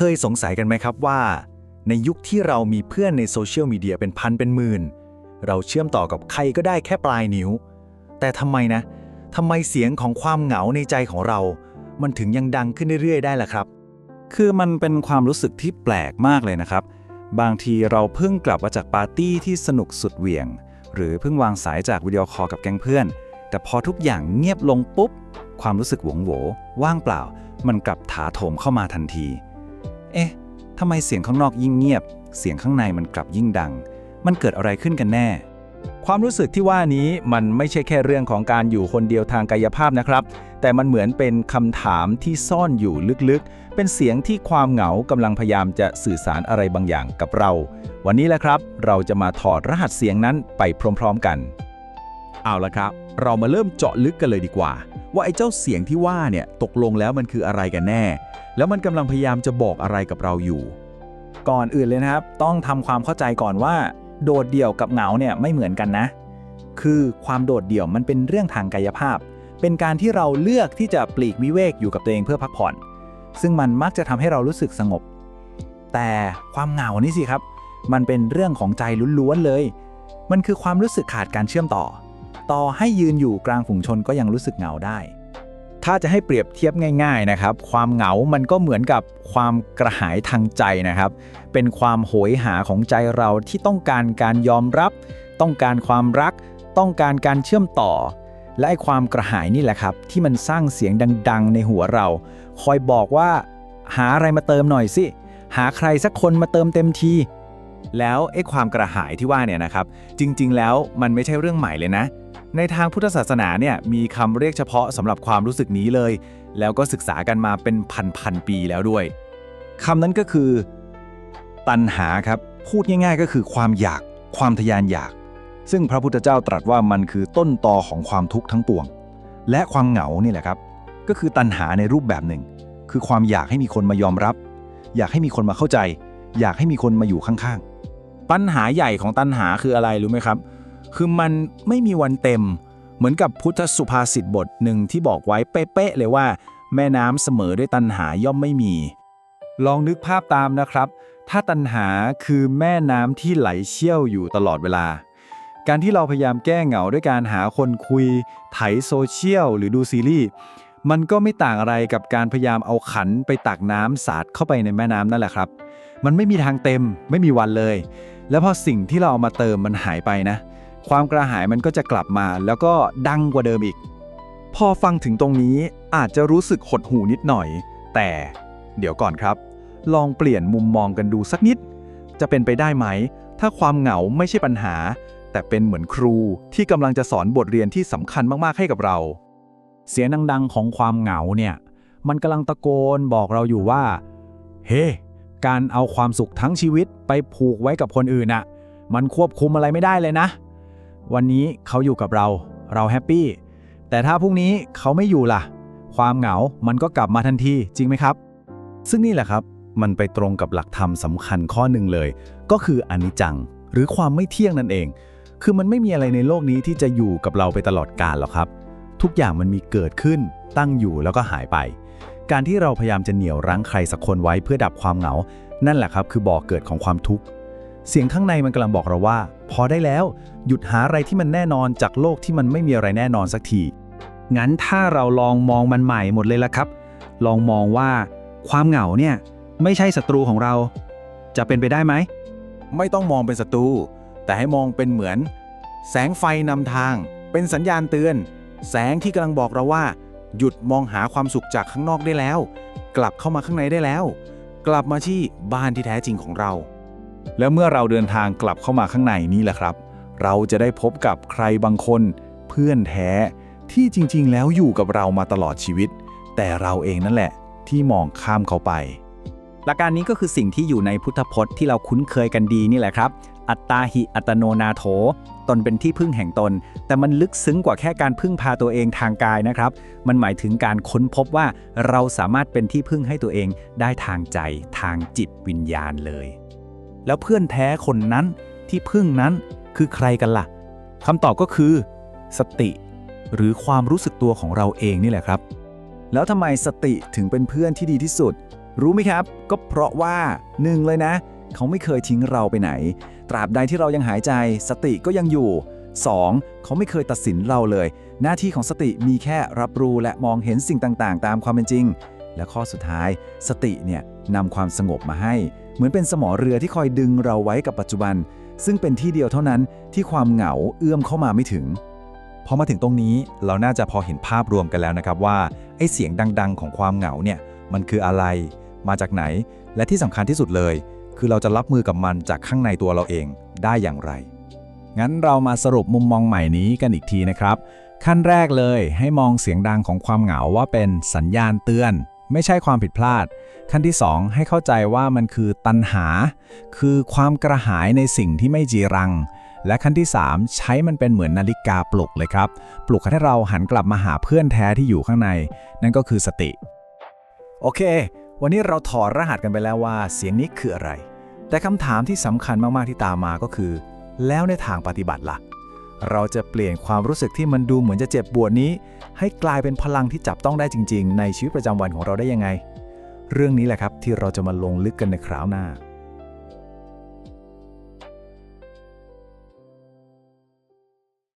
เคยสงสัยกันไหมครับว่า ในยุคที่เรามีเพื่อนในโซเชียลมีเดียเป็นพันเป็นหมื่น เราเชื่อมต่อกับใครก็ได้แค่ปลายนิ้ว แต่ทำไมนะทำไมเสียงของความเหงาในใจของเรา มันถึงยังดังขึ้นเรื่อยๆ ได้ล่ะครับ คือมันเป็นความรู้สึกที่แปลกมากเลยนะครับ บางทีเราเพิ่งกลับมาจากปาร์ตี้ที่สนุกสุดเหวี่ยง หรือเพิ่งวางสายจากวิดีโอคอลกับแก๊งเพื่อน แต่พอทุกอย่างเงียบลงปุ๊บ ความรู้สึกหวงโหวว่างเปล่า มันกลับถาโถมเข้ามาทันที เอ๊ะทำไมเสียงข้างนอกยิ่งเงียบ เสียงข้างในมันกลับยิ่งดัง มันเกิดอะไรขึ้นกันแน่ ความรู้สึกที่ว่านี้มันไม่ใช่แค่เรื่องของการอยู่คนเดียวทางกายภาพนะครับ แต่มันเหมือนเป็นคำถามที่ซ่อนอยู่ลึกๆ เป็นเสียงที่ความเหงากำลังพยายามจะสื่อสารอะไรบางอย่างกับเรา วันนี้แหละครับ เราจะมาถอดรหัสเสียงนั้นไปพร้อม ๆ กัน เอาละครับ เรามาเริ่มเจาะลึกกันเลยดีกว่า ว่าไอ้เจ้าเสียงที่ว่าเนี่ยตกลงแล้วมันคืออะไรกันแน่ แล้วมันกำลังพยายามจะบอกอะไรกับเราอยู่ ก่อนอื่นเลยนะครับ ต้องทำความเข้าใจก่อนว่า โดดเดี่ยวกับเหงาเนี่ยไม่เหมือนกันนะ คือความโดดเดี่ยวมันเป็นเรื่องทางกายภาพ เป็นการที่เราเลือกที่จะปลีกวิเวกอยู่กับตัวเองเพื่อพักผ่อน ซึ่งมันมักจะทำให้เรารู้สึกสงบ แต่ความเหงานี่สิครับ มันเป็นเรื่องของใจล้วนๆเลย มันคือความรู้สึกขาดการเชื่อมต่อ ต่อให้ยืนอยู่กลางฝูงชนก็ยังรู้สึกเหงาได้ ถ้าจะให้เปรียบเทียบง่าย ๆนะครับ ความเหงามันก็เหมือนกับความกระหายทางใจนะครับ เป็นความโหยหาของใจเราที่ต้องการการยอมรับ ต้องการความรัก ต้องการการเชื่อมต่อ และไอ้ความกระหายนี่แหละครับ ที่มันสร้างเสียงดัง ๆ ในหัวเรา คอยบอกว่า หาอะไรมาเติมหน่อยสิหาใครสักคนมาเติมเต็มทีแล้วไอ้ความกระหายที่ว่าเนี่ยนะครับ จริง ๆ แล้วมันไม่ใช่เรื่องใหม่เลยนะ ในทางพุทธศาสนาเนี่ยมีคำเรียกเฉพาะสำหรับความรู้สึกนี้เลย แล้วก็ศึกษากันมาเป็นพันๆปีแล้วด้วยคำนั้นก็คือ ตัณหาครับพูดง่าย ๆ ก็คือความอยากความทยานอยาก ซึ่งพระพุทธเจ้าตรัสว่ามันคือต้นตอของความทุกข์ทั้งปวง และความเหงานี่แหละครับ ก็คือตัณหาในรูปแบบหนึ่ง คือความอยากให้มีคนมายอมรับ อยากให้มีคนมาเข้าใจ อยากให้มีคนมาอยู่ข้างๆ ปัญหาใหญ่ของตัณหาคืออะไรรู้ไหมครับ คือมันไม่มีวันเต็ม เหมือนกับพุทธสุภาษิตบทหนึ่งที่บอกไว้เป๊ะๆเลยว่า แม่น้ำเสมอด้วยตัณหาย่อมไม่มี ลองนึกภาพตามนะครับ ถ้าตัณหาคือแม่น้ำที่ไหลเชี่ยวอยู่ตลอดเวลา การที่เราพยายามแก้เหงาด้วยการหาคนคุย ไถโซเชียลหรือดูซีรีส์มันก็ไม่ต่างอะไรกับการพยายามเอาขันไปตักน้ำสาดเข้าไปในแม่น้ำนั่นแหละครับ มันไม่มีทางเต็ม ไม่มีวันเลย แล้วพอสิ่งที่เราเอามาเติมมันหายไปนะ ความกระหายมันก็จะกลับมาแล้วก็ดังกว่าเดิมอีก พอฟังถึงตรงนี้อาจจะรู้สึกหดหูนิดหน่อย แต่เดี๋ยวก่อนครับ ลองเปลี่ยนมุมมองกันดูสักนิด จะเป็นไปได้ไหม ถ้าความเหงาไม่ใช่ปัญหา แต่เป็นเหมือนครูที่กำลังจะสอนบทเรียนที่สำคัญมากๆให้กับเรา เสียงดังๆของความเหงาเนี่ย มันกำลังตะโกนบอกเราอยู่ว่า เฮ้การเอาความสุขทั้งชีวิตไปผูกไว้กับคนอื่นน่ะ มันควบคุมอะไรไม่ได้เลยนะ วันนี้เขาอยู่กับเรา เราแฮปปี้ แต่ถ้าพรุ่งนี้เขาไม่อยู่ล่ะ ความเหงา มันก็กลับมาทันที จริงไหมครับ ซึ่งนี่แหละครับ มันไปตรงกับหลักธรรมสำคัญข้อหนึ่งเลย ก็คืออนิจจัง หรือความไม่เที่ยงนั่นเอง คือมันไม่มีอะไรในโลกนี้ที่จะอยู่กับเราไปตลอดกาลหรอกครับ ทุกอย่างมันมีเกิดขึ้น ตั้งอยู่แล้วก็หายไป การที่เราพยายามจะเหนี่ยวรั้งใครสักคนไว้เพื่อดับความเหงา นั่นแหละครับ คือบ่อกเกิดของความทุกข์ เสียงข้างในมันกำลังบอกเราว่า พอได้แล้ว หยุดหาอะไรที่มันแน่นอนจากโลกที่มันไม่มีอะไรแน่นอนสักที งั้นถ้าเราลองมองมันใหม่หมดเลยละครับ ลองมองว่า ความเหงาเนี่ยไม่ใช่ศัตรูของเรา จะเป็นไปได้ไหม ไม่ต้องมองเป็นศัตรูแต่ให้มองเป็นเหมือน แสงไฟนำทาง เป็นสัญญาณเตือน แสงที่กำลังบอกเราว่า หยุดมองหาความสุขจากข้างนอกได้แล้ว กลับเข้ามาข้างในได้แล้ว กลับมาที่บ้านที่แท้จริงของเรา แล้วเมื่อเราเดินทางกลับเข้ามาข้างในนี่แหละครับ เราจะได้พบกับใครบางคนเพื่อนแท้ที่จริงๆ แล้วอยู่กับเรามาตลอดชีวิต แต่เราเองนั่นแหละที่มองข้ามเขาไป หลักการนี้ก็คือสิ่งที่อยู่ในพุทธพจน์ที่เราคุ้นเคยกันดีนี่แหละครับ อัตตาหิอัตโนนาโถ ตนเป็นที่พึ่งแห่งตน แต่มันลึกซึ้งกว่าแค่การพึ่งพาตัวเองทางกายนะครับ มันหมายถึงการค้นพบว่าเราสามารถเป็นที่พึ่งให้ตัวเองได้ทางใจทางจิตวิญญาณเลย แล้วเพื่อนแท้คนนั้นที่พึ่งนั้นคือใครกันล่ะคำตอบก็คือ สติ หรือความรู้สึกตัวของเราเองนี่แหละครับ แล้วทำไมสติถึงเป็นเพื่อนที่ดีที่สุด รู้ไหมครับ ก็เพราะว่าหนึ่งเลยนะ เขาไม่เคยทิ้งเราไปไหน ตราบใดที่เรายังหายใจ สติก็ยังอยู่ 2. เขาไม่เคยตัดสินเราเลย หน้าที่ของสติมีแค่รับรู้และมองเห็นสิ่งต่างๆ ตามความเป็นจริง และข้อสุดท้าย สติเนี่ย นำความสงบมาให้ เหมือนเป็นสมอเรือที่คอยดึงเราไว้กับปัจจุบัน ซึ่งเป็นที่เดียวเท่านั้นที่ความเหงาเอื้อมเข้ามาไม่ถึงพอมาถึงตรงนี้เราน่าจะพอเห็นภาพรวมกันแล้วนะครับว่าไอ้เสียงดัง ๆ ของความเหงาเนี่ยมันคืออะไร มาจากไหน และที่สำคัญที่สุดเลย คือเราจะรับมือกับมันจากข้างในตัวเราเองได้อย่างไร งั้นเรามาสรุปมุมมองใหม่นี้กันอีกทีนะครับ ขั้นแรกเลยให้มองเสียงดังของความเหงาว่าเป็นสัญญาณเตือน ไม่ใช่ความผิดพลาด ขั้นที่ 2 ให้เข้าใจว่ามันคือตัณหา คือความกระหายในสิ่งที่ไม่จีรัง และขั้นที่ 3 ใช้มันเป็นเหมือนนาฬิกาปลุกเลยครับ ปลุกให้เราหันกลับมาหาเพื่อนแท้ที่อยู่ข้างใน นั่นก็คือสติ โอเค วันนี้เราถอดรหัสกันไปแล้วว่า เสียงนี้คืออะไร แต่คำถามที่สำคัญมากๆที่ตามมาก็คือ แล้วในทางปฏิบัติล่ะ เราจะเปลี่ยนความรู้สึกที่มันดูเหมือนจะเจ็บปวดนี้ ให้กลายเป็นพลังที่จับต้องได้จริง ๆ ในชีวิตประจำวันของเราได้ยังไง เรื่องนี้แหละครับที่เราจะมาลงลึกกันในคราวหน้า